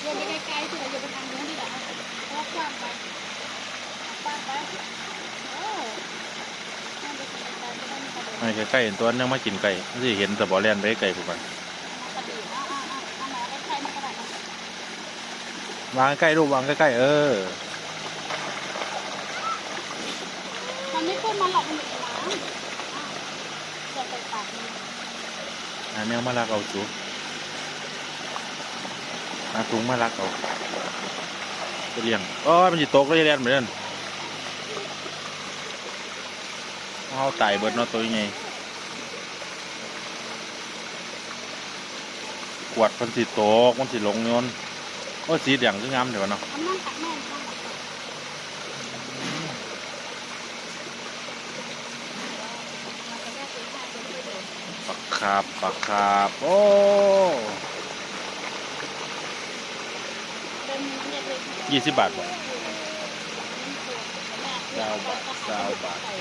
เดินไปไกลๆสิเราจะไปทางนู้นดีกว่าเพราะกว้างไปกว้างไปเออนั่งไปไกลๆไม่ได้มีใครเดินไม่ใกล้เห็นตัวนึงมากินไก่มันสิเห็นแต่บ่แลนไปไก่พวกมันกระดิ่งอะอะอะอะหมอใกล้ๆมากระดาษ วางใกล้ๆลูกวางใกล้ๆเออ มันไม่ขึ้นมาหรอกมันอยู่ในน้ำอะอย่าไปปากมันหาแนวมาลักเอาสูหาถุงมาลักเอาไปเลี้ยงอ๋อมันสิตกเลยแล่นเหมือนกันเอาตายเบิดเนาะตัวยังไงกวดมันสิตกมันสิลงโยน โอ้สีแดงคืองามเดี๋ยวเนาะมันนั่งตักแม่นั่งตักนจะปักคาบปักคาบโอ้เดินมันเรียกเลยยี่สิบบาทบ่เก้าบาทเก้าบาท ใส่